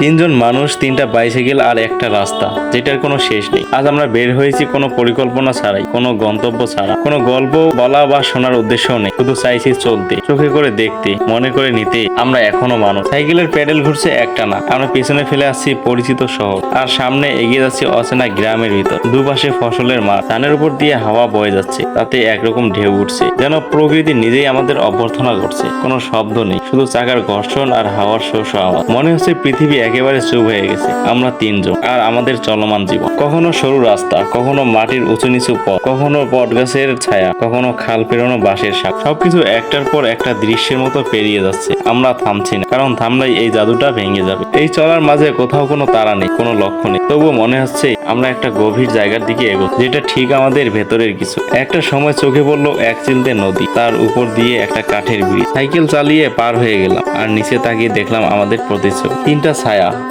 তিনজন মানুষ, তিনটা বাইসাইকেল আর একটা রাস্তা, যেটার কোনো শেষ নেই। আজ আমরা বের হয়েছি কোনো পরিকল্পনা ছাড়াই, কোনো গন্তব্য ছাড়া। কোনো গল্প বলা বা শোনার উদ্দেশ্য নেই, শুধু চাইছি চলতে। চোখে করে দেখতে, মনে করে নিতে আমরা এখনও মানুষ। সাইকেলের প্যাডেল ঘুরছে একটা না। আমরা পেছনে ফেলে আসছি পরিচিত শহর। আর সামনে এগিয়ে যাচ্ছি অচেনা গ্রামের ভিতর। দুপাশে ফসলের মাঠ। ধানের উপর দিয়ে হাওয়া বয়ে যাচ্ছে। তাতে একরকম ঢেউ উঠছে। যেন প্রকৃতি নিজেই আমাদের অভ্যর্থনা করছে। কোনো শব্দ নেই। শুধু চাকার ঘর্ষণ আর হাওয়ার শোষ আওয়াজ। মনে হচ্ছে পৃথিবী একেবারে চুপ হয়ে গেছে। আমরা তিনজন। আর আমাদের চলমান জীবন। কখনো সরু রাস্তা, কখনো মাটির উঁচু নিচু পথ, কখনো বট গাছের ছায়া, কখনো খাল পেরোনো বাঁশের শাক। সবকিছু একটার পর একটা দৃশ্যের মতো পেরিয়ে যাচ্ছে। আমরা থামছি না, কারণ থামলেই এই জাদুটা ভেঙে যাবে। এই চলার মাঝে কোথাও কোনো তারা নেই, কোনো লক্ষ্য নেই। তবুও মনে হচ্ছে আমরা একটা গভীর জায়গার দিকে এগো যেটা ঠিক আমাদের ভেতরের কিছু। একটা সময় চোখে পড়ল এক চিলতে নদী, তার উপর দিয়ে একটা কাঠের ব্রিজ। সাইকেল চালিয়ে পার হয়ে গেলাম, আর নিচে তাকিয়ে দেখলাম আমাদের প্রতিচ্ছবি। তিনটা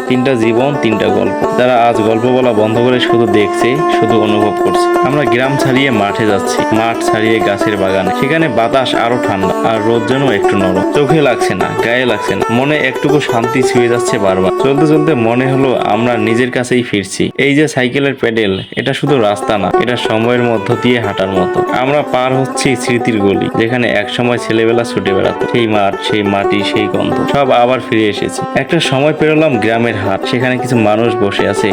তিনটা জীবন, তিনটা গল্প। যারা আজ গল্প বলা বন্ধ করে শুধু দেখছে, শুধু অনুভব করছে। আমরা গ্রাম ছাড়িয়ে মাঠে যাচ্ছি। মাঠ ছাড়িয়ে গাছের বাগানে। সেখানে বাতাস আরও ঠান্ডা, আর রোদ যেন একটু নরম। চোখে লাগছে না, গায়ে লাগছে না। মনে একটুকু শান্তি ছুঁয়ে যাচ্ছে বারবার। চলতে চলতে মনে হলো আমরা নিজের কাছেই ফিরছি। এই যে সাইকেলের প্যাডেল, এটা শুধু রাস্তা না, এটা সময়ের মধ্য দিয়ে হাঁটার মতো। আমরা পার হচ্ছি স্মৃতির গলি, যেখানে একসময় ছেলেবেলা ছুটে বেড়াতো। সেই মাঠ, সেই মাটি, সেই গন্ধ, সব আবার ফিরে এসেছে। একটা সময় পেরোলাম গ্রামের হাট, সেখানে কিছু মানুষ বসে আছে।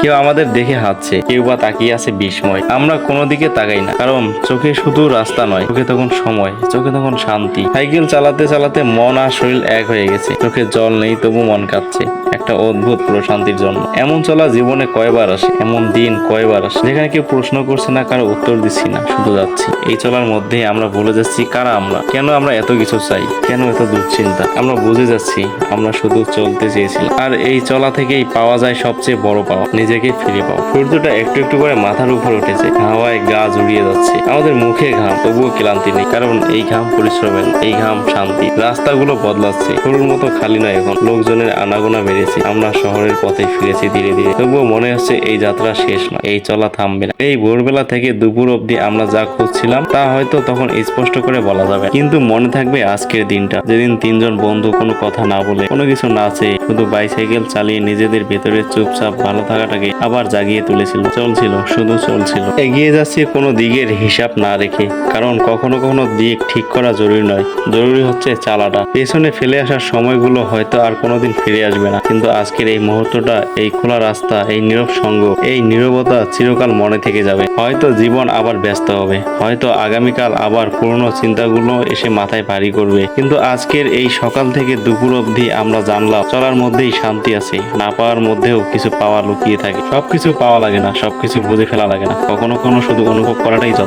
কেউ আমাদের দেখে হাঁটছে, কেউ বা তাকিয়ে আছে বিস্ময়। আমরা কোনো দিকে তাকাই না, কারণ চোখে শুধু রাস্তা নয়, চোখে তখন সময়, চোখে তখন শান্তি। সাইকেল চালাতে চালাতে মন আর শরীর এক হয়ে গেছে, চোখে জল নেই তবু মন কাঁদছে একটা অদ্ভুত প্রশান্তির জন্য এমন চলা জীবনে কয়বার আসে, এমন দিন কয়বার আসে, যেখানে কেউ প্রশ্ন করছে না, কারও উত্তর দিচ্ছি না, শুধু যাচ্ছি। এই চলার মধ্যে আমরা ভুলে যাচ্ছি, কারা আমরা? কেন আমরা এত কিছু চাই? কেন এত দুশ্চিন্তা? আমরা বুঝে যাচ্ছি, আমরা শুধু চলতে চেয়েছিলাম। আর এই চলা থেকেই পাওয়া যায় সবচেয়ে বড় পাওয়া, নিজেকে ফিরে পাওয়া। সূর্যটা একটু একটু করে মাথার উপর উঠেছে, হাওয়ায় গা জুড়িয়ে যাচ্ছে। আমাদের মুখে ঘাম, তবুও ক্লান্তি নেই, কারণ এই ঘাম পরিশ্রমের, এই ঘাম শান্তি। রাস্তাগুলো বদলাচ্ছে, শুরুর মতো খালি নয় এখন। লোকজনের আনাগোনা বেড়েছে আমরা শহরের পথে ফিরেছি ধীরে ধীরে। তবুও মনে হচ্ছে এই যাত্রা শেষ না এই চলা থামবে না। এই ভোরবেলা থেকে দুপুর অবধি আমরা যা খুঁজছিলাম, তা হয়তো তখন স্পষ্ট করে বলা যাবে। কিন্তু মনে থাকবে আজকের দিনটা। যেদিন তিনজন বন্ধু কোনো কথা না বলে, কোনো কিছু না চেয়ে শুধু বাইসাইকেল চালিয়ে নিজেদের ভেতরে চুপচাপ ভালো থাকাটাকে আবার জাগিয়ে তুলেছিল। চলছিল, শুধু চলছিল। এগিয়ে যাচ্ছে কোনো দিকের হিসাব না রেখে। কারণ কখনো কখনো দিক ঠিক করা জরুরি নয়। জরুরি হচ্ছে চালাটা। পেছনে ফেলে আসার সময়গুলো হয়তো আর কোনোদিন ফিরে আসবে না। কিন্তু আজকের এই মুহূর্তটা, এই খোলা রাস্তা, এই নীরব সঙ্গ, এই নীরবতা চিরকাল মনে থেকে যাবে। হয়তো জীবন আবার ব্যস্ত হবে, হয়তো আগামীকাল আবার পুরনো চিন্তাগুলো এসে মাথায় ভারী করবে। কিন্তু আজকের এই সকাল থেকে দুপুর অবধি আমরা জানলাম, চলার মধ্যেই শান্তি আছে, না পাওয়ার মধ্যেও কিছু পাওয়া লুকিয়ে থাকে। সবকিছু পাওয়া লাগে না, সবকিছু বুঝে ফেলা লাগে না। কখনো কখনো শুধু অনুভব করাটাই যথেষ্ট।